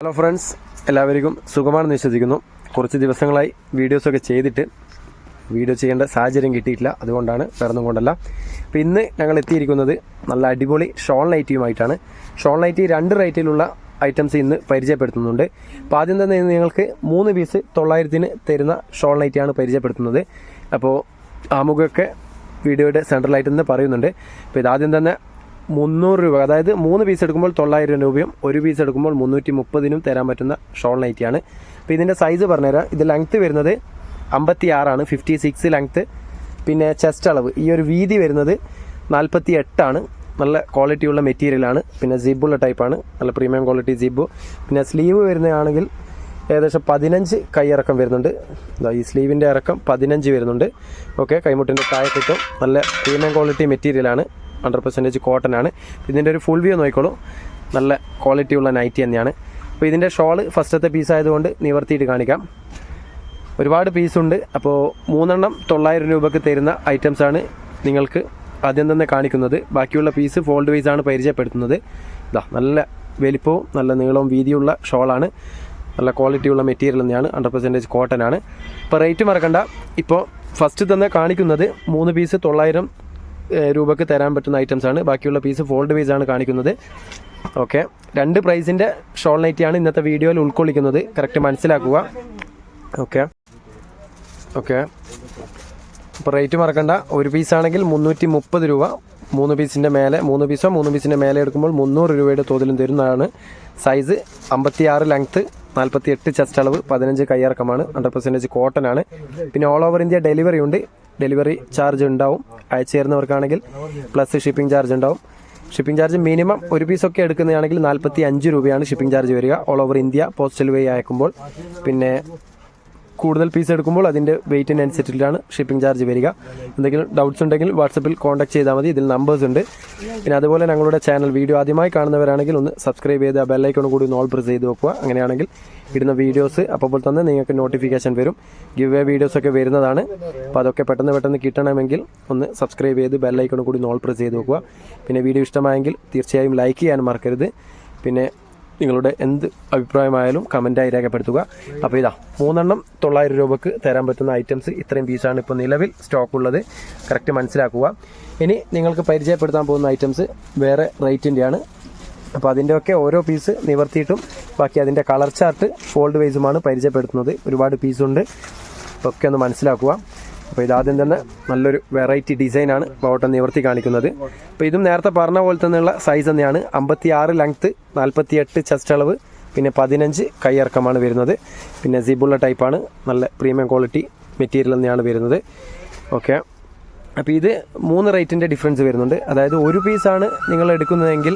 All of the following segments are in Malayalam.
ഹലോ ഫ്രണ്ട്സ് എല്ലാവർക്കും സുഖമാണെന്ന് വിശ്വസിക്കുന്നു. കുറച്ച് ദിവസങ്ങളായി വീഡിയോസൊക്കെ ചെയ്തിട്ട് വീഡിയോ ചെയ്യേണ്ട സാഹചര്യം കിട്ടിയിട്ടില്ല. അതുകൊണ്ടാണ് വേറൊന്നും കൊണ്ടല്ല. അപ്പോൾ ഇന്ന് ഞങ്ങൾ എത്തിയിരിക്കുന്നത് നല്ല അടിപൊളി ഷോൺ ലൈറ്റിയുമായിട്ടാണ് ഷോൺ ലൈറ്റി രണ്ട് റേറ്റിലുള്ള ഐറ്റംസ് ഇന്ന് പരിചയപ്പെടുത്തുന്നുണ്ട്. അപ്പോൾ ആദ്യം തന്നെ നിങ്ങൾക്ക് മൂന്ന് പീസ് തൊള്ളായിരത്തിന് തരുന്ന ഷോൾ ലൈറ്റിയാണ് പരിചയപ്പെടുത്തുന്നത്. അപ്പോൾ ആമുഖമൊക്കെ വീഡിയോയുടെ സെൻട്രലായിട്ട് തന്നെ പറയുന്നുണ്ട് അപ്പോൾ ഇതാദ്യം തന്നെ മുന്നൂറ് രൂപ. അതായത് മൂന്ന് പീസ് എടുക്കുമ്പോൾ തൊള്ളായിരം രൂപയും ഒരു പീസ് എടുക്കുമ്പോൾ മുന്നൂറ്റി മുപ്പതിനും തരാൻ പറ്റുന്ന ഷോൾ നൈറ്റിയാണ് അപ്പോൾ ഇതിന്റെ സൈസ് പറഞ്ഞുതരാം. ഇത് ലെങ്ത്ത് വരുന്നത് അമ്പത്തി ആറാണ് ഫിഫ്റ്റി സിക്സ് ലെങ്ത്ത് പിന്നെ ചെസ്റ്റ് അളവ്. ഈ ഒരു വീതി വരുന്നത് നാൽപ്പത്തി എട്ടാണ് നല്ല ക്വാളിറ്റിയുള്ള മെറ്റീരിയലാണ് പിന്നെ ജിബുള്ള ടൈപ്പാണ് നല്ല പ്രീമിയം ക്വാളിറ്റി ജിബു പിന്നെ സ്ലീവ് വരുന്നതാണെങ്കിൽ ഏകദേശം പതിനഞ്ച് കൈയിറക്കം വരുന്നുണ്ട്. ഈ സ്ലീവിന്റെ ഇറക്കം പതിനഞ്ച് വരുന്നുണ്ട്. ഓക്കെ കൈമുട്ടിന്റെ താഴെ കിട്ടും. നല്ല പ്രീമിയം ക്വാളിറ്റി മെറ്റീരിയലാണ് ഹൺഡ്രഡ് പെർസെന്റേജ് കോട്ടൺ ആണ്. ഇതിന്റെ ഒരു ഫുൾ വ്യൂ നോക്കിക്കോളൂ. നല്ല ക്വാളിറ്റി ഉള്ള നൈറ്റി തന്നെയാണ്. അപ്പോൾ ഇതിന്റെ ഷോൾ ഫസ്റ്റത്തെ പീസ് ആയതുകൊണ്ട് നിവർത്തിയിട്ട് കാണിക്കാം. ഒരുപാട് പീസുണ്ട് അപ്പോൾ മൂന്നെണ്ണം തൊള്ളായിരം രൂപക്ക് തരുന്ന ആണ് നിങ്ങൾക്ക് ആദ്യം തന്നെ കാണിക്കുന്നത്. ബാക്കിയുള്ള പീസ് ഫോൾഡ് വൈസ് ആണ് പരിചയപ്പെടുത്തുന്നത്. ഇതാ നല്ല വലിപ്പവും നല്ല നീളവും വീതിയുള്ള ഷോളാണ് നല്ല ക്വാളിറ്റിയുള്ള മെറ്റീരിയൽ തന്നെയാണ്. ഹൺഡ്രഡ് പെർസെന്റേജ് കോട്ടൺ ആണ്. ഇപ്പോൾ റേറ്റ് മറക്കണ്ട. ഇപ്പോൾ ഫസ്റ്റ് തന്നെ കാണിക്കുന്നത് മൂന്ന് പീസ് തൊള്ളായിരം രൂപക്ക് തരാൻ പറ്റുന്ന ഐറ്റംസ് ആണ്. ബാക്കിയുള്ള പീസ് ഫോൾഡ് വൈസ് ആണ് കാണിക്കുന്നത്. ഓക്കെ രണ്ട് പ്രൈസിന്റെ ഷോൾ നൈറ്റിയാണ് ഇന്നത്തെ വീഡിയോയിൽ ഉൾക്കൊള്ളിക്കുന്നത്. കറക്റ്റ് മനസ്സിലാക്കുക. ഓക്കെ ഓക്കെ അപ്പോൾ റേറ്റ് മറക്കണ്ട. ഒരു പീസാണെങ്കിൽ മുന്നൂറ്റി മുപ്പത് രൂപ. മൂന്ന് പീസിന്റെ മേലെ മൂന്ന് പീസോ മൂന്ന് പീസിന്റെ മേലെ എടുക്കുമ്പോൾ മുന്നൂറ് രൂപയുടെ തോതിലും തരുന്നതാണ്. സൈസ് അമ്പത്തി ആറ് ലെങ്ത്ത് നാൽപ്പത്തി എട്ട് ചെസ്റ്റ് അളവ് പതിനഞ്ച് കയ്യിറക്കമാണ് ഹൺഡ്രഡ് പെർസെന്റേജ് കോട്ടൺ ആണ്. പിന്നെ ഓൾ ഓവർ ഇന്ത്യ ഡെലിവറി ഉണ്ട്. ഡെലിവറി ചാർജ് ഉണ്ടാവും. അയച്ചു തരുന്നവർക്കാണെങ്കിൽ പ്ലസ് ഷിപ്പിംഗ് ചാർജ് ഉണ്ടാവും. ഷിപ്പിംഗ് ചാർജ് മിനിമം ഒരു പീസൊക്കെ എടുക്കുന്നതാണെങ്കിൽ നാൽപ്പത്തി അഞ്ച് രൂപയാണ് ഷിപ്പിംഗ് ചാർജ് വരിക. ഓൾ ഓവർ ഇന്ത്യ പോസ്റ്റൽ വഴി അയക്കുമ്പോൾ പിന്നെ കൂടുതൽ പീസ് എടുക്കുമ്പോൾ അതിന്റെ വെയിറ്റിനനുസരിച്ചിട്ടാണ് ഷിപ്പിംഗ് ചാർജ് വരിക. എന്തെങ്കിലും ഡൗട്ട്സ് ഉണ്ടെങ്കിൽ വാട്സപ്പിൽ കോൺടാക്ട് ചെയ്താൽ മതി. ഇതിൽ നമ്പേഴ്സ് ഉണ്ട്. പിന്നെ അതുപോലെ ഞങ്ങളുടെ ചാനൽ വീഡിയോ ആദ്യമായി കാണുന്നവരാണെങ്കിൽ ഒന്ന് സബ്സ്ക്രൈബ് ചെയ്ത് ആ ബെല്ലൈക്കോൺ കൂടി ഒന്ന് ഓൾ പ്രസ് ചെയ്ത് വെക്കുക. അങ്ങനെയാണെങ്കിൽ ഇടുന്ന വീഡിയോസ് അപ്പോൾ തന്നെ നിങ്ങൾക്ക് നോട്ടിഫിക്കേഷൻ വരും. ഗിവ് വേ വീഡിയോസൊക്കെ വരുന്നതാണ്. അപ്പോൾ അതൊക്കെ പെട്ടെന്ന് പെട്ടെന്ന് കിട്ടണമെങ്കിൽ ഒന്ന് സബ്സ്ക്രൈബ് ചെയ്ത് ബെല്ലൈക്കോൺ കൂടി ഒന്ന് ഓൾ പ്രസ് ചെയ്ത് വെക്കുക. പിന്നെ വീഡിയോ ഇഷ്ടമായെങ്കിൽ തീർച്ചയായും ലൈക്ക് ചെയ്യാൻ മറക്കരുത്. പിന്നെ നിങ്ങളുടെ എന്ത് അഭിപ്രായമായാലും കമന്റായി രേഖപ്പെടുത്തുക. അപ്പോൾ ഇതാ മൂന്നെണ്ണം തൊള്ളായിരം രൂപക്ക് തരാൻ പറ്റുന്ന ഐറ്റംസ് ഇത്രയും പീസാണ് ഇപ്പോൾ നിലവിൽ സ്റ്റോക്ക് ഉള്ളത്. കറക്റ്റ് മനസ്സിലാക്കുക. ഇനി നിങ്ങൾക്ക് പരിചയപ്പെടുത്താൻ പോകുന്ന ഐറ്റംസ് വേറെ റേറ്റിന്റെയാണ് അപ്പോൾ അതിന്റെയൊക്കെ ഓരോ പീസ് നിവർത്തിയിട്ടും ബാക്കി അതിന്റെ കളർ ചാർട്ട് ഫോൾഡ് വൈസുമാണ് പരിചയപ്പെടുത്തുന്നത്. ഒരുപാട് പീസുണ്ട് ഒക്കെ ഒന്ന് മനസ്സിലാക്കുക. അപ്പോൾ ഇതാദ്യം തന്നെ നല്ലൊരു വെറൈറ്റി ഡിസൈനാണ് ബോട്ടം നിവർത്തി കാണിക്കുന്നത്. അപ്പോൾ ഇതും നേരത്തെ പറഞ്ഞ പോലെ തന്നെയുള്ള സൈസ് തന്നെയാണ്. അമ്പത്തി ആറ് ലെങ്ത്ത് നാൽപ്പത്തി എട്ട് ചെസ്റ്റ് അളവ് പിന്നെ പതിനഞ്ച് കൈയിറക്കമാണ് വരുന്നത്. പിന്നെ സിബുള്ള ടൈപ്പാണ് നല്ല പ്രീമിയം ക്വാളിറ്റി മെറ്റീരിയൽ തന്നെയാണ് വരുന്നത്. ഓക്കെ അപ്പോൾ ഇത് മൂന്ന് റേറ്റിന്റെ ഡിഫറൻസ് വരുന്നുണ്ട്. അതായത് ഒരു പീസാണ് നിങ്ങൾ എടുക്കുന്നതെങ്കിൽ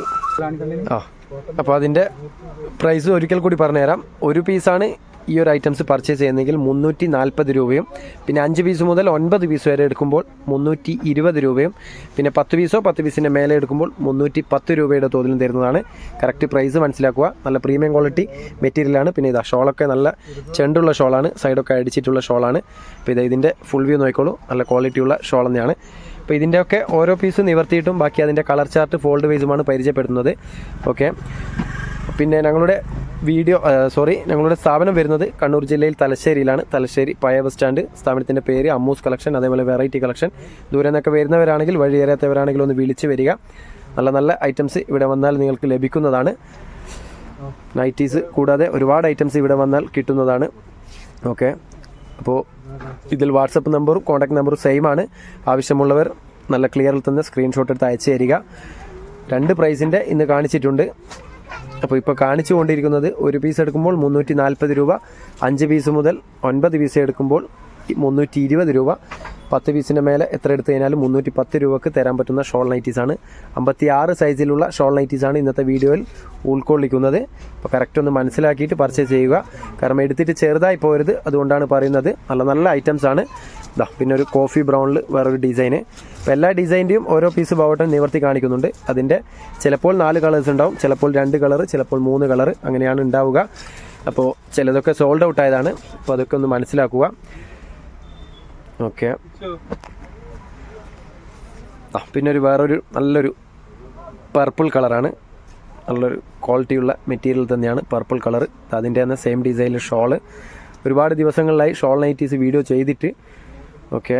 ആ അപ്പോൾ അതിന്റെ പ്രൈസ് ഒരിക്കൽ കൂടി പറഞ്ഞുതരാം. ഒരു പീസാണ് ഈ ഒരു ഐറ്റംസ് പർച്ചേസ് ചെയ്യുന്നെങ്കിൽ മുന്നൂറ്റി നാൽപ്പത് രൂപയും പിന്നെ അഞ്ച് പീസ് മുതൽ ഒൻപത് പീസ് വരെ എടുക്കുമ്പോൾ മുന്നൂറ്റി ഇരുപത് രൂപയും പിന്നെ പത്ത് പീസോ പത്ത് പീസിന്റെ മേലെ എടുക്കുമ്പോൾ മുന്നൂറ്റി പത്ത് രൂപയുടെ തോതിലും തരുന്നതാണ്. കറക്റ്റ് പ്രൈസ് മനസ്സിലാക്കുക. നല്ല പ്രീമിയം ക്വാളിറ്റി മെറ്റീരിയലാണ് പിന്നെ ഇതാ ഷോളൊക്കെ നല്ല ചെണ്ടുള്ള ഷോളാണ് സൈഡൊക്കെ അടിച്ചിട്ടുള്ള ഷോളാണ് അപ്പോൾ ഇതാ ഇതിന്റെ ഫുൾ വ്യൂ നോക്കിക്കോളൂ. നല്ല ക്വാളിറ്റിയുള്ള ഷോൾ തന്നെയാണ്. അപ്പോൾ ഇതിന്റെയൊക്കെ ഓരോ പീസ് നിവർത്തിയിട്ടും ബാക്കി അതിന്റെ കളർ ചാർട്ട് ഫോൾഡ് വൈസുമാണ് പരിചയപ്പെടുത്തുന്നത്. ഓക്കെ പിന്നെ ഞങ്ങളുടെ വീഡിയോ സോറി ഞങ്ങളുടെ സ്ഥാപനം വരുന്നത് കണ്ണൂർ ജില്ലയിൽ തലശ്ശേരിയിലാണ്. തലശ്ശേരി പയ ബസ് സ്റ്റാൻഡ്. സ്ഥാപനത്തിന്റെ പേര് അമ്മൂസ് കളക്ഷൻ അതേപോലെ വെറൈറ്റി കളക്ഷൻ. ദൂരെ നിന്നൊക്കെ വരുന്നവരാണെങ്കിൽ വഴിയേറാത്തവരാണെങ്കിൽ ഒന്ന് വിളിച്ച് വരിക. നല്ല നല്ല ഐറ്റംസ് ഇവിടെ വന്നാൽ നിങ്ങൾക്ക് ലഭിക്കുന്നതാണ്. നൈറ്റീസ് കൂടാതെ ഒരുപാട് ഐറ്റംസ് ഇവിടെ വന്നാൽ കിട്ടുന്നതാണ്. ഓക്കെ അപ്പോൾ ഇതിൽ വാട്സപ്പ് നമ്പറും കോൺടാക്ട് നമ്പറും സെയിം ആണ്. ആവശ്യമുള്ളവർ നല്ല ക്ലിയറിൽ തന്നെ സ്ക്രീൻഷോട്ട് എടുത്ത് അയച്ചു തരിക. രണ്ട് പ്രൈസിന്റെ ഇന്ന് കാണിച്ചിട്ടുണ്ട്. അപ്പോൾ ഇപ്പോൾ കാണിച്ചു കൊണ്ടിരിക്കുന്നത് ഒരു പീസ് എടുക്കുമ്പോൾ മുന്നൂറ്റി നാൽപ്പത് രൂപ അഞ്ച് പീസ് മുതൽ ഒൻപത് പീസ് എടുക്കുമ്പോൾ മുന്നൂറ്റി ഇരുപത് രൂപ. പത്ത് പീസിന്റെ മേലെ എത്ര എടുത്തു കഴിഞ്ഞാലും മുന്നൂറ്റി പത്ത് രൂപക്ക് തരാൻ പറ്റുന്ന ഷോൾ നൈറ്റീസാണ് അമ്പത്തി ആറ് സൈസിലുള്ള ഷോൾ നൈറ്റീസാണ് ഇന്നത്തെ വീഡിയോയിൽ ഉൾക്കൊള്ളിക്കുന്നത്. അപ്പോൾ കറക്റ്റ് ഒന്ന് മനസ്സിലാക്കിയിട്ട് പർച്ചേസ് ചെയ്യുക. കാരണം എടുത്തിട്ട് ചെറുതായി പോരുത് അതുകൊണ്ടാണ് പറയുന്നത്. നല്ല നല്ല ഐറ്റംസ് ആണ്. ഇതാ പിന്നെ ഒരു കോഫി ബ്രൗണിൽ വേറൊരു ഡിസൈന്. അപ്പോൾ എല്ലാ ഡിസൈന്റെയും ഓരോ പീസ് ബോട്ടൺ നിവർത്തി കാണിക്കുന്നുണ്ട്. അതിന്റെ ചിലപ്പോൾ നാല് കളേഴ്സ് ഉണ്ടാവും ചിലപ്പോൾ രണ്ട് കളർ ചിലപ്പോൾ മൂന്ന് കളർ അങ്ങനെയാണ് ഉണ്ടാവുക. അപ്പോൾ ചിലതൊക്കെ സോൾഡ് ഔട്ട് ആയതാണ്. അപ്പോൾ അതൊക്കെ ഒന്ന് മനസ്സിലാക്കുക. ഓക്കെ. ആ പിന്നെ ഒരു വേറൊരു നല്ലൊരു പർപ്പിൾ കളറാണ്. നല്ലൊരു ക്വാളിറ്റിയുള്ള മെറ്റീരിയൽ തന്നെയാണ് പർപ്പിൾ കളർ അതിന്റെ തന്നെ സെയിം ഡിസൈനിൽ ഷോൾ ഒരുപാട് ദിവസങ്ങളിലായി ഷോൾ നൈറ്റീസ് വീഡിയോ ചെയ്തിട്ട് ഓക്കെ.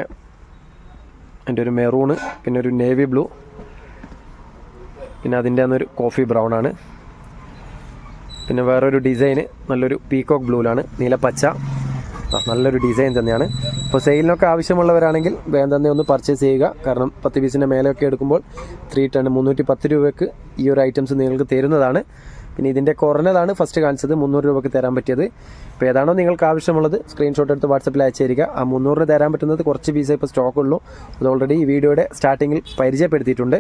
എന്റെ ഒരു മെറൂണ് പിന്നെ ഒരു നേവി ബ്ലൂ പിന്നെ അതിന്റെ അന്നൊരു കോഫി ബ്രൗൺ ആണ്. പിന്നെ വേറൊരു ഡിസൈന് നല്ലൊരു പീകോക്ക് ബ്ലൂവിലാണ് നീല പച്ച. നല്ലൊരു ഡിസൈൻ തന്നെയാണ്. ഇപ്പോൾ സെയിലിനൊക്കെ ആവശ്യമുള്ളവരാണെങ്കിൽ വേഗം തന്നെ ഒന്ന് പർച്ചേസ് ചെയ്യുക. കാരണം പത്ത് പീസിന്റെ മേലെയൊക്കെ എടുക്കുമ്പോൾ ത്രീ ടൺ മുന്നൂറ്റി പത്ത് രൂപയ്ക്ക് ഈ ഒരു ഐറ്റംസ് നിങ്ങൾക്ക് തരുന്നതാണ്. പിന്നെ ഇതിന്റെ കുറഞ്ഞതാണ് ഫസ്റ്റ് കാണിച്ചത്. മുന്നൂറ് രൂപയ്ക്ക് തരാൻ പറ്റിയത്. ഇപ്പോൾ ഏതാണോ നിങ്ങൾക്ക് ആവശ്യമുള്ളത് സ്ക്രീൻഷോട്ട് എടുത്ത് വാട്സപ്പിൽ അയച്ചു തരിക ആ മുന്നൂറിന് തരാൻ പറ്റുന്നത് കുറച്ച് പീസേ ഇപ്പോൾ സ്റ്റോക്ക് അത് ഓൾറെഡി ഈ വീഡിയോയുടെ സ്റ്റാർട്ടിങ്ങിൽ പരിചയപ്പെടുത്തിയിട്ടുണ്ട്.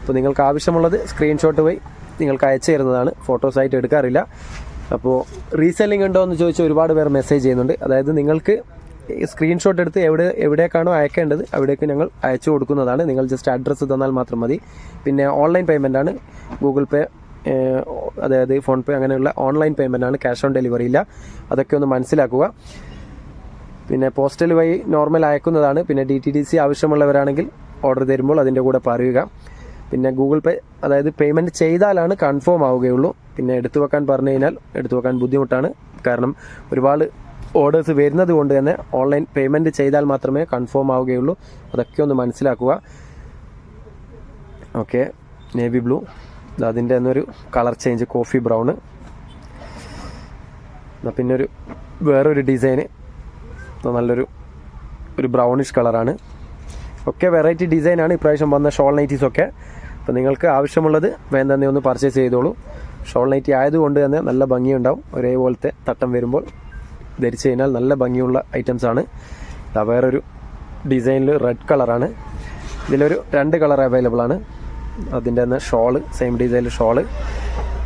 അപ്പോൾ നിങ്ങൾക്ക് ആവശ്യമുള്ളത് സ്ക്രീൻഷോട്ട് പോയി നിങ്ങൾക്ക് അയച്ചു തരുന്നതാണ്. ഫോട്ടോസായിട്ട് എടുക്കാറില്ല. അപ്പോൾ റീസെല്ലിംഗ് ഉണ്ടോ എന്ന് ചോദിച്ച് ഒരുപാട് പേർ മെസ്സേജ് ചെയ്യുന്നുണ്ട്. അതായത് നിങ്ങൾക്ക് സ്ക്രീൻഷോട്ട് എടുത്ത് എവിടെ എവിടേക്കാണോ അയക്കേണ്ടത് അവിടേക്ക് ഞങ്ങൾ അയച്ചു കൊടുക്കുന്നതാണ്. നിങ്ങൾ ജസ്റ്റ് അഡ്രസ്സ് തന്നാൽ മാത്രം മതി. പിന്നെ ഓൺലൈൻ പേയ്മെന്റ് ആണ്. ഗൂഗിൾ പേ അതായത് ഫോൺ പേ അങ്ങനെയുള്ള ഓൺലൈൻ പേയ്മെന്റ് ആണ് ക്യാഷ് ഓൺ ഡെലിവറി ഇല്ല. അതൊക്കെ ഒന്ന് മനസ്സിലാക്കുക. പിന്നെ പോസ്റ്റൽ വഴി നോർമൽ അയക്കുന്നതാണ്. പിന്നെ ഡി ടി ഡി സി ആവശ്യമുള്ളവരാണെങ്കിൽ ഓർഡർ തരുമ്പോൾ അതിന്റെ കൂടെ പറയുക. പിന്നെ ഗൂഗിൾ പേ അതായത് പേയ്മെന്റ് ചെയ്താലാണ് കൺഫേം ആവുകയുള്ളൂ. പിന്നെ എടുത്തു വെക്കാൻ പറഞ്ഞു കഴിഞ്ഞാൽ എടുത്തു വെക്കാൻ ബുദ്ധിമുട്ടാണ്. കാരണം ഒരുപാട് ഓർഡേഴ്സ് വരുന്നത് കൊണ്ട് തന്നെ ഓൺലൈൻ പേയ്മെന്റ് ചെയ്താൽ മാത്രമേ കൺഫേം ആവുകയുള്ളൂ. അതൊക്കെ ഒന്ന് മനസ്സിലാക്കുക. ഓക്കെ നേവി ബ്ലൂ അതിന്റെ തന്നൊരു കളർ ചേഞ്ച് കോഫി ബ്രൗൺ. എന്നാൽ പിന്നെ ഒരു വേറൊരു ഡിസൈന് നല്ലൊരു ഒരു ബ്രൗണിഷ് കളറാണ്. ഒക്കെ വെറൈറ്റി ഡിസൈനാണ് ഇപ്രാവശ്യം വന്ന ഷോൾ നൈറ്റീസ് ഒക്കെ. അപ്പോൾ നിങ്ങൾക്ക് ആവശ്യമുള്ളത് വേഗം തന്നെ ഒന്ന് പർച്ചേസ് ചെയ്തോളൂ. ഷോൾ നൈറ്റി ആയതുകൊണ്ട് തന്നെ നല്ല ഭംഗിയുണ്ടാവും. ഒരേപോലത്തെ തട്ടം വരുമ്പോൾ ധരിച്ചു കഴിഞ്ഞാൽ നല്ല ഭംഗിയുള്ള ഐറ്റംസ് ആണ്. വേറൊരു ഡിസൈനിൽ റെഡ് കളറാണ്. ഇതിലൊരു രണ്ട് കളർ അവൈലബിൾ ആണ്. അതിന്റെ തന്നെ ഷോൾ സെയിം ഡിസൈനിൽ ഷോൾ.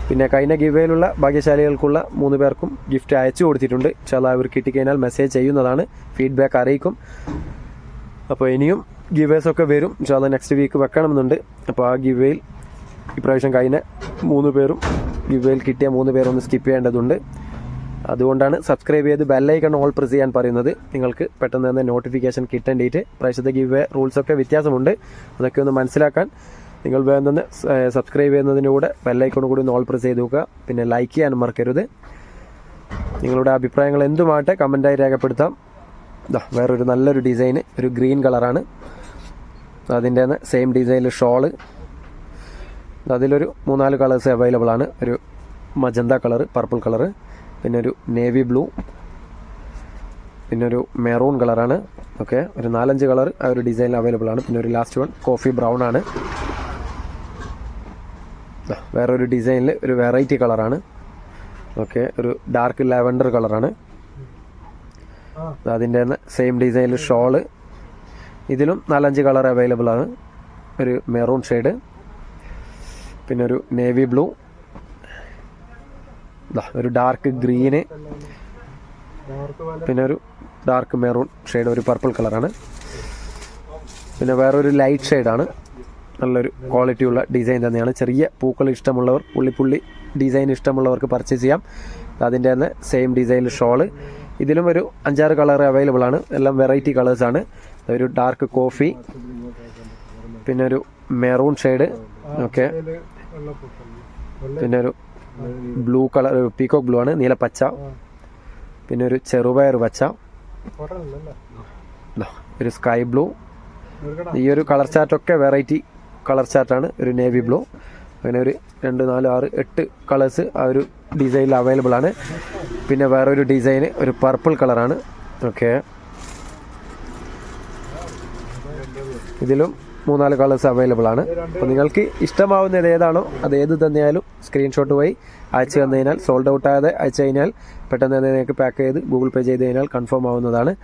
പിന്നെ കഴിഞ്ഞ ഗിവയിലുള്ള ഭാഗ്യശാലികൾക്കുള്ള മൂന്ന് പേർക്കും ഗിഫ്റ്റ് അയച്ചു കൊടുത്തിട്ടുണ്ട്. ചില അവർ കിട്ടിക്കഴിഞ്ഞാൽ മെസ്സേജ് ചെയ്യുന്നതാണ്. ഫീഡ്ബാക്ക് അറിയിക്കും. അപ്പോൾ ഇനിയും ഗിവേഴ്സ് ഒക്കെ വരും. ചില നെക്സ്റ്റ് വീക്ക് വെക്കണമെന്നുണ്ട്. അപ്പോൾ ആ ഗിവേയിൽ ഇപ്രാവശ്യം കഴിഞ്ഞ മൂന്ന് പേരും ഗിവേയിൽ കിട്ടിയ മൂന്ന് ഒന്ന് സ്കിപ്പ് ചെയ്യേണ്ടതുണ്ട്. അതുകൊണ്ടാണ് സബ്സ്ക്രൈബ് ചെയ്ത് ബെല്ലൈക്കൺ ഓൾ പ്രസ് ചെയ്യാൻ പറയുന്നത്. നിങ്ങൾക്ക് പെട്ടെന്ന് തന്നെ നോട്ടിഫിക്കേഷൻ കിട്ടേണ്ടിയിട്ട് പ്രാവശ്യത്തെ ഗിവേ റൂൾസൊക്കെ വ്യത്യാസമുണ്ട്. അതൊക്കെ ഒന്ന് മനസ്സിലാക്കാൻ നിങ്ങൾ വേഗം തന്നെ സബ്സ്ക്രൈബ് ചെയ്യുന്നതിന്റെ കൂടെ ബെല്ലൈക്കൺ കൂടി ഒന്ന് ഓൾ പ്രസ് ചെയ്ത് നോക്കുക പിന്നെ ലൈക്ക് ചെയ്യാനും മറക്കരുത്. നിങ്ങളുടെ അഭിപ്രായങ്ങൾ എന്തുമാട്ടെ കമന്റായി രേഖപ്പെടുത്താം. ഇതാ വേറൊരു നല്ലൊരു ഡിസൈൻ ഒരു ഗ്രീൻ കളറാണ് അതിന്റെ സെയിം ഡിസൈനിൽ ഷോൾ അതിലൊരു മൂന്നാൽ കളേഴ്സ് അവൈലബിൾ ആണ്. ഒരു മജന്ത കളർ പർപ്പിൾ കളറ് പിന്നെ ഒരു നേവി ബ്ലൂ പിന്നെ ഒരു മെറൂൺ കളറാണ് ഓക്കെ ഒരു നാലഞ്ച് കളർ ആ ഒരു ഡിസൈനിൽ അവൈലബിൾ ആണ്. പിന്നെ ഒരു ലാസ്റ്റ് വൺ കോഫി ബ്രൗൺ ആണ്. വേറൊരു ഡിസൈനിൽ ഒരു വെറൈറ്റി കളറാണ് ഓക്കെ ഒരു ഡാർക്ക് ലാവൻഡർ കളറാണ് അതിന്റെ സെയിം ഡിസൈനിൽ ഷോൾ ഇതിലും നാലഞ്ച് കളർ അവൈലബിൾ ആണ്. ഒരു മെറൂൺ ഷെയ്ഡ് പിന്നെ ഒരു നേവി ബ്ലൂ ഒരു ഡാർക്ക് ഗ്രീന് പിന്നെ ഒരു ഡാർക്ക് മെറൂൺ ഷെയ്ഡ് ഒരു പർപ്പിൾ കളറാണ് പിന്നെ വേറൊരു ലൈറ്റ് ഷെയ്ഡാണ് നല്ലൊരു ക്വാളിറ്റി ഉള്ള ഡിസൈൻ തന്നെയാണ്. ചെറിയ പൂക്കൾ ഇഷ്ടമുള്ളവർ പുള്ളിപ്പുള്ളി ഡിസൈൻ ഇഷ്ടമുള്ളവർക്ക് പർച്ചേസ് ചെയ്യാം. അതിന്റെ തന്നെ സെയിം ഡിസൈനിൽ ഷോൾ ഇതിലും ഒരു അഞ്ചാറ് കളർ അവൈലബിൾ ആണ്. എല്ലാം വെറൈറ്റി കളേഴ്സാണ് ഒരു ഡാർക്ക് കോഫി പിന്നെ ഒരു മെറൂൺ ഷെയ്ഡ് ഓക്കെ പിന്നെ ഒരു ബ്ലൂ കളർ പീക്കോക്ക് ബ്ലൂ ആണ് നീല പച്ച. പിന്നെ ഒരു ചെറുപയർ പച്ച. ഒരു സ്കൈ ബ്ലൂ ഈ ഒരു കളർ ചാർട്ടൊക്കെ വെറൈറ്റി കളർ ചാർട്ടാണ്. ഒരു നേവി ബ്ലൂ. അങ്ങനെ ഒരു രണ്ട് നാല് ആറ് എട്ട് കളേഴ്സ് ആ ഒരു ഡിസൈനിൽ അവൈലബിൾ ആണ്. പിന്നെ വേറൊരു ഡിസൈന് ഒരു പർപ്പിൾ കളറാണ്. ഓക്കെ ഇതിലും മൂന്നാൽ കളേഴ്സ് അവൈലബിൾ ആണ്. അപ്പോൾ നിങ്ങൾക്ക് ഇഷ്ടമാവുന്നത് ഏതാണോ അത് ഏത് തന്നെയാലും സ്ക്രീൻഷോട്ട് പോയി അയച്ചു തന്നു കഴിഞ്ഞാൽ സോൾഡ് ഔട്ട് ആകാതെ അയച്ചു കഴിഞ്ഞാൽ പെട്ടെന്ന് തന്നെ നിങ്ങൾക്ക് പാക്ക് ചെയ്ത് ഗൂഗിൾ പേ ചെയ്ത് കഴിഞ്ഞാൽ കൺഫേം ആവുന്നതാണ്.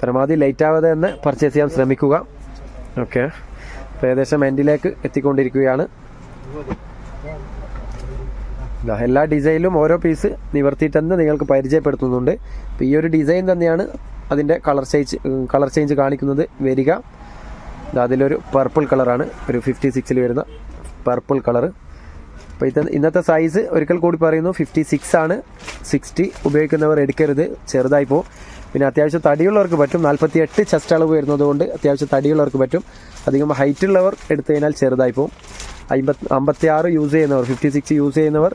പരമാവധി ലേറ്റ് ആവാതെ തന്നെ പർച്ചേസ് ചെയ്യാൻ ശ്രമിക്കുക. ഓക്കെ അപ്പോൾ ഏകദേശം എൻഡിലേക്ക് എത്തിക്കൊണ്ടിരിക്കുകയാണ്. എല്ലാ ഡിസൈനിലും ഓരോ പീസ് നിവർത്തിയിട്ട് തന്നെ നിങ്ങൾക്ക് പരിചയപ്പെടുത്തുന്നുണ്ട്. അപ്പോൾ ഈ ഒരു ഡിസൈൻ തന്നെയാണ് അതിന്റെ കളർ ചേഞ്ച് കളർ ചേഞ്ച് കാണിക്കുന്നത്. വരിക. അതിലൊരു പർപ്പിൾ കളറാണ് ഒരു ഫിഫ്റ്റി സിക്സിൽ വരുന്ന പർപ്പിൾ കളറ് അപ്പോൾ ഇത് ഇന്നത്തെ സൈസ് ഒരിക്കൽ കൂടി പറയുന്നു ഫിഫ്റ്റി സിക്സ് ആണ്. സിക്സ്റ്റി ഉപയോഗിക്കുന്നവർ എടുക്കരുത്. ചെറുതായി പോകും പിന്നെ അത്യാവശ്യം തടിയുള്ളവർക്ക് പറ്റും. നാൽപ്പത്തി എട്ട് ചെസ്റ്റ് അളവ് വരുന്നത് കൊണ്ട് അത്യാവശ്യം തടിയുള്ളവർക്ക് പറ്റും. അധികം ഹൈറ്റ് ഉള്ളവർ എടുത്തു കഴിഞ്ഞാൽ ചെറുതായി പോകും അമ്പത്തി അമ്പത്തി ആറ് യൂസ് ചെയ്യുന്നവർ ഫിഫ്റ്റി സിക്സ് യൂസ് ചെയ്യുന്നവർ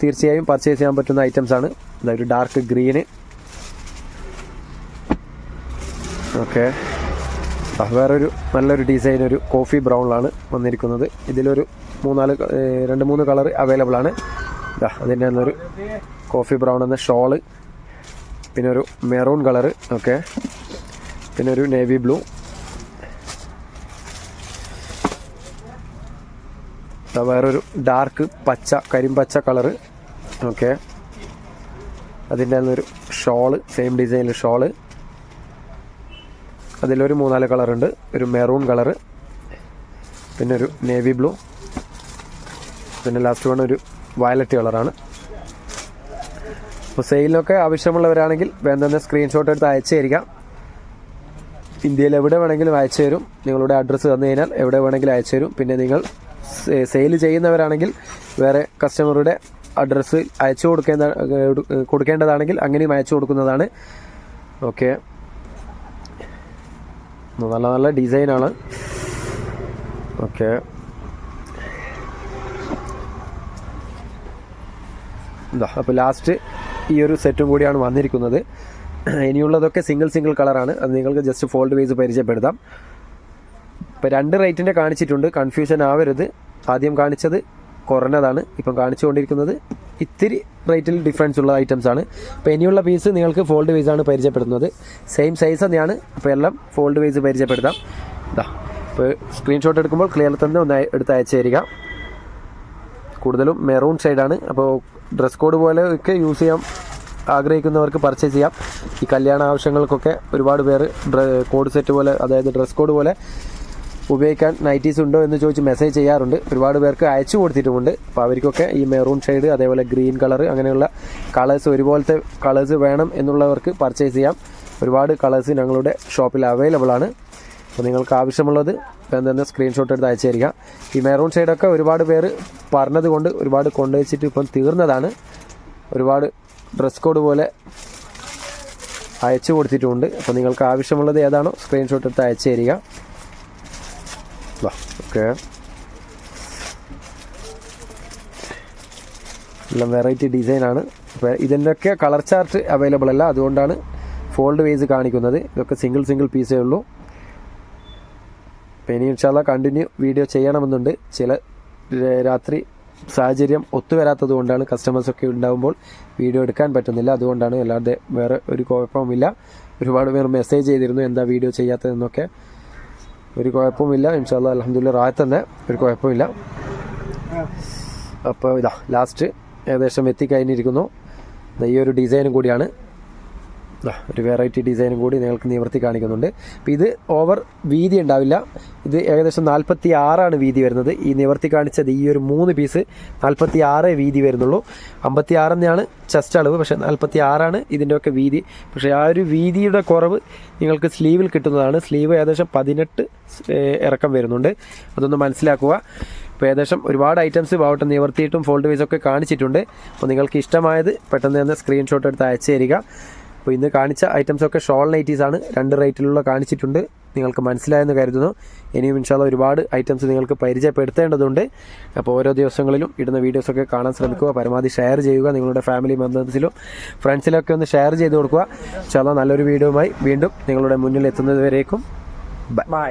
തീർച്ചയായും പർച്ചേസ് ചെയ്യാൻ പറ്റുന്ന ഐറ്റംസ് ആണ്. ഒരു ഡാർക്ക് ഗ്രീന് ഓക്കെ വേറൊരു നല്ലൊരു ഡിസൈൻ ഒരു കോഫി ബ്രൗണിലാണ് വന്നിരിക്കുന്നത്. ഇതിലൊരു മൂന്നാൽ രണ്ട് മൂന്ന് കളർ അവൈലബിൾ ആണ്. അതിന്റെ ഒരു കോഫി ബ്രൗൺ എന്ന ഷോൾ പിന്നെ ഒരു മെറൂൺ കളറ് ഓക്കെ. പിന്നെ ഒരു നേവി ബ്ലൂ. വേറൊരു ഡാർക്ക് പച്ച കരിമ്പച്ച കളറ് ഓക്കെ. അതിന്റെ ഒരു ഷോൾ സെയിം ഡിസൈനിൽ ഷോൾ. അതിലൊരു മൂന്നാൽ കളറുണ്ട് ഒരു മെറൂൺ കളറ് പിന്നെ ഒരു നേവി ബ്ലൂ. പിന്നെ ലാസ്റ്റ് വൺ ഒരു വയലറ്റ് കളറാണ്. അപ്പോൾ സെയിലിനൊക്കെ ആവശ്യമുള്ളവരാണെങ്കിൽ വേണ്ടുന്ന സ്ക്രീൻഷോട്ട് എടുത്ത് അയച്ചു തരിക ഇന്ത്യയിൽ എവിടെ വേണമെങ്കിലും അയച്ചു തരും. നിങ്ങളുടെ അഡ്രസ്സ് തന്നു കഴിഞ്ഞാൽ എവിടെ വേണമെങ്കിലും അയച്ചു തരും. പിന്നെ നിങ്ങൾ സെയിൽ ചെയ്യുന്നവരാണെങ്കിൽ വേറെ കസ്റ്റമറുടെ അഡ്രസ്സ് അയച്ചു കൊടുക്കേണ്ട കൊടുക്കേണ്ടതാണെങ്കിൽ അങ്ങനെയും അയച്ചു കൊടുക്കുന്നതാണ്. ഓക്കെ നല്ല നല്ല ഡിസൈനാണ് ഓക്കെ അപ്പോൾ ലാസ്റ്റ് ഈ ഒരു സെറ്റും കൂടിയാണ് വന്നിരിക്കുന്നത്. ഇനിയുള്ളതൊക്കെ സിംഗിൾ സിംഗിൾ കളറാണ് അത് നിങ്ങൾക്ക് ജസ്റ്റ് ഫോൾഡ് വൈസ് പരിചയപ്പെടുത്താം. ഇപ്പോൾ രണ്ട് റേറ്റിന്റെ കാണിച്ചിട്ടുണ്ട്. കൺഫ്യൂഷൻ ആവരുത്. ആദ്യം കാണിച്ചത് കുറഞ്ഞതാണ്. ഇപ്പം കാണിച്ചുകൊണ്ടിരിക്കുന്നത് ഇത്തിരി റേറ്റിൽ ഡിഫറൻസ് ഉള്ള ഐറ്റംസ് ആണ്. അപ്പോൾ ഇനിയുള്ള പീസ് നിങ്ങൾക്ക് ഫോൾഡ് വൈസ് ആണ് പരിചയപ്പെടുത്തുന്നത്. സെയിം സൈസ് തന്നെയാണ്. അപ്പോൾ എല്ലാം ഫോൾഡ് വൈസ് പരിചയപ്പെടുത്താം. ഇതാ ഇപ്പോൾ സ്ക്രീൻഷോട്ട് എടുക്കുമ്പോൾ ക്ലിയർ തന്നെ ഒന്ന് എടുത്ത് അയച്ചു തരിക. കൂടുതലും മെറൂൺ സൈഡാണ് അപ്പോൾ ഡ്രസ് കോഡ് പോലെ ഒക്കെ യൂസ് ചെയ്യാം ആഗ്രഹിക്കുന്നവർക്ക് പർച്ചേസ് ചെയ്യാം. ഈ കല്യാണ ആവശ്യങ്ങൾക്കൊക്കെ ഒരുപാട് പേര് കോഡ് സെറ്റ് പോലെ അതായത് ഡ്രസ് കോഡ് പോലെ ഉപയോഗിക്കാൻ നൈറ്റീസ് ഉണ്ടോ എന്ന് ചോദിച്ച് മെസ്സേജ് ചെയ്യാറുണ്ട്. ഒരുപാട് പേർക്ക് അയച്ചു കൊടുത്തിട്ടുമുണ്ട്. അപ്പോൾ അവർക്കൊക്കെ ഈ മെറൂൺ ഷെയ്ഡ് അതേപോലെ ഗ്രീൻ കളർ അങ്ങനെയുള്ള കളേഴ്സ് ഒരുപോലത്തെ കളേഴ്സ് വേണം എന്നുള്ളവർക്ക് പർച്ചേസ് ചെയ്യാം. ഒരുപാട് കളേഴ്സ് ഞങ്ങളുടെ ഷോപ്പിൽ അവൈലബിൾ ആണ്. അപ്പോൾ നിങ്ങൾക്ക് ആവശ്യമുള്ളത് എന്തെന്ന് സ്ക്രീൻഷോട്ട് എടുത്ത് അയച്ചു തരിക ഈ മെറൂൺ ഷെയ്ഡൊക്കെ ഒരുപാട് പേര് പറഞ്ഞത് കൊണ്ട് ഒരുപാട് കൊണ്ടുവച്ചിട്ട് ഇപ്പം തീർന്നതാണ്. ഒരുപാട് ഡ്രസ് കോഡ് പോലെ അയച്ചു കൊടുത്തിട്ടുണ്ട്. അപ്പോൾ നിങ്ങൾക്ക് ആവശ്യമുള്ളത് ഏതാണോ സ്ക്രീൻഷോട്ട് എടുത്ത് അയച്ചു തരിക ഓക്കെ എല്ലാം വെറൈറ്റി ഡിസൈനാണ് അപ്പോൾ ഇതിന്റെയൊക്കെ കളർ ചാർട്ട് അവൈലബിൾ അല്ല. അതുകൊണ്ടാണ് ഫോൾഡ് വേസ് കാണിക്കുന്നത്. ഇതൊക്കെ സിംഗിൾ സിംഗിൾ പീസേ ഉള്ളൂ. ഇനി ഇൻഷാല്ല കണ്ടിന്യൂ വീഡിയോ ചെയ്യണമെന്നുണ്ട്. ചില രാത്രി സാഹചര്യം ഒത്തുവരാത്തത് കൊണ്ടാണ് കസ്റ്റമേഴ്സൊക്കെ ഉണ്ടാകുമ്പോൾ വീഡിയോ എടുക്കാൻ പറ്റുന്നില്ല. അതുകൊണ്ടാണ് അല്ലാതെ വേറെ ഒരു കുഴപ്പമില്ല ഒരുപാട് പേർ മെസ്സേജ് ചെയ്തിരുന്നു എന്താ വീഡിയോ ചെയ്യാത്തതെന്നൊക്കെ. ഒരു കുഴപ്പമില്ല ഇൻഷാല്ല അലഹമുല്ല റായ തന്നെ. ഒരു കുഴപ്പമില്ല അപ്പോൾ ഇതാ ലാസ്റ്റ് ഏകദേശം എത്തിക്കഴിഞ്ഞിരിക്കുന്നു ഈ ഒരു ഡിസൈനും കൂടിയാണ്. ഒരു വെറൈറ്റി ഡിസൈനും കൂടി നിങ്ങൾക്ക് നിവർത്തി കാണിക്കുന്നുണ്ട്. അപ്പോൾ ഇത് ഓവർ വീതി ഉണ്ടാവില്ല. ഇത് ഏകദേശം നാൽപ്പത്തി ആറാണ് വീതി വരുന്നത്. ഈ നിവർത്തി കാണിച്ചത് ഈ ഒരു മൂന്ന് പീസ് നാൽപ്പത്തി ആറേ വീതി വരുന്നുള്ളൂ. അമ്പത്തി ആറ് തന്നെയാണ് ചെസ്റ്റ് അളവ് പക്ഷേ നാൽപ്പത്തി ആറാണ് ഇതിന്റെയൊക്കെ വീതി. പക്ഷേ ആ ഒരു വീതിയുടെ കുറവ് നിങ്ങൾക്ക് സ്ലീവിൽ കിട്ടുന്നതാണ്. സ്ലീവ് ഏകദേശം പതിനെട്ട് ഇറക്കം വരുന്നുണ്ട്. അതൊന്ന് മനസ്സിലാക്കുക. ഇപ്പോൾ ഏകദേശം ഒരുപാട് ഐറ്റംസ് ബാവട്ടം നിവർത്തിയിട്ടും ഫോൾഡ് വൈസ് ഒക്കെ കാണിച്ചിട്ടുണ്ട്. അപ്പോൾ നിങ്ങൾക്ക് ഇഷ്ടമായത് പെട്ടെന്ന് തന്നെ സ്ക്രീൻഷോട്ട് എടുത്ത് അയച്ചു തരിക. അപ്പോൾ ഇന്ന് കാണിച്ച ഐറ്റംസ് ഒക്കെ ഷോൾ നൈറ്റീസ് ആണ്. രണ്ട് റേറ്റിലുള്ള കാണിച്ചിട്ടുണ്ട്. നിങ്ങൾക്ക് മനസ്സിലായെന്ന് കരുതുന്നു. ഇനിയും ഇൻഷാല്ല ഒരുപാട് ഐറ്റംസ് നിങ്ങൾക്ക് പരിചയപ്പെടുത്തേണ്ടതുണ്ട്. അപ്പോൾ ഓരോ ദിവസങ്ങളിലും ഇടുന്ന വീഡിയോസൊക്കെ കാണാൻ ശ്രമിക്കുക. പരമാവധി ഷെയർ ചെയ്യുക നിങ്ങളുടെ ഫാമിലി മെമ്പേഴ്സിലും ഫ്രണ്ട്സിലൊക്കെ ഒന്ന് ഷെയർ ചെയ്ത് കൊടുക്കുക. ഇൻഷാല്ല നല്ലൊരു വീഡിയോയുമായി വീണ്ടും നിങ്ങളുടെ മുന്നിൽ എത്തുന്നത് വരേക്കും ബൈ.